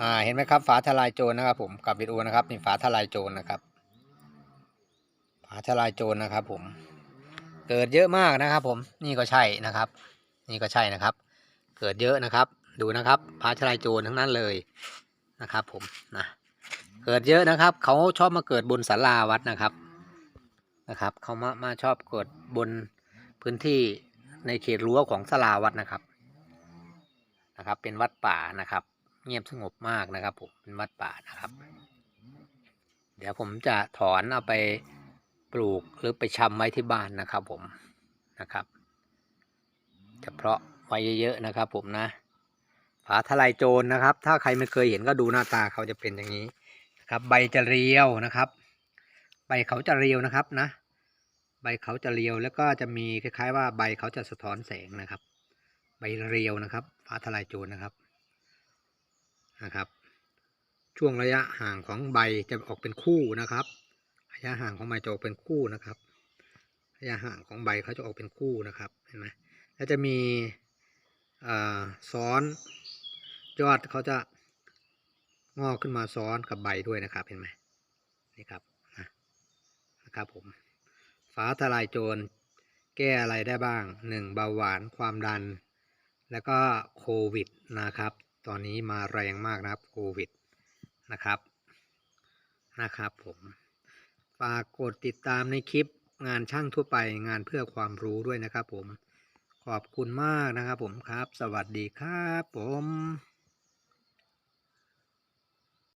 อ่าเห็นไหมครับ ฝาทลายโจรนะครับ ผมกับวิดีโอนะครับนี่ฝาทลายโจรนะครับ ฝาทลายโจรนะครับ ผม เกิดเยอะมากนะครับ ผมนี่ก็ใช่นะครับ นี่ก็ใช่นะครับ เกิดเยอะนะครับ ดูนะครับฝาทลายโจรทั้งนั้นเลยนะครับ ผมนะเกิดเยอะนะครับ เขาชอบมาเกิดบนศาลาวัดนะครับนะครับ เขามามาชอบเกิดบนพื้นที่ในเขตรั้วของศาลาวัดนะครับนะครับ เป็นวัดป่านะครับ เงียบสงบมากนะครับผมเป็นวัดป่านะครับ เดี๋ยวผมจะถอนเอาไปปลูกหรือไปชำไว้ที่บ้านนะครับผมนะครับจะเพาะไว้เยอะๆนะครับ ผมนะฝาทลายโจรนะครับ ถ้าใครไม่เคยเห็นก็ดูหน้าตาเขาจะเป็นอย่างนี้นะครับ ใบจะเรียวนะครับ ใบเขาจะเรียวนะครับนะ ใบเขาจะเรียวแล้วก็จะมีคล้ายๆ ว่าใบเขาจะสะท้อนแสงนะครับ ใบเรียวนะครับฟ้าทลายโจรนะครับ นะครับ ช่วงระยะห่างของใบจะออกเป็นคู่นะครับ ระยะห่างของใบจะออกเป็นคู่นะครับ ระยะห่างของใบเขาจะออกเป็นคู่นะครับเห็นไหมแล้วจะมีอ่าซ้อนยอดเขาจะงอกขึ้นมาซ้อนกับใบด้วยนะครับเห็นไหมนี่ครับนะนะครับผมฟ้าทลายโจรแก้อะไรได้บ้างหนึ่งเบาหวานความดัน แล้วก็โควิดนะครับ ตอนนี้มาแรงมากนะครับโควิดนะครับนะครับผมฝากกดติดตามในคลิปงานช่างทั่วไปงานเพื่อความรู้ด้วยนะครับผมขอบคุณมากนะครับผมครับ สวัสดีครับผม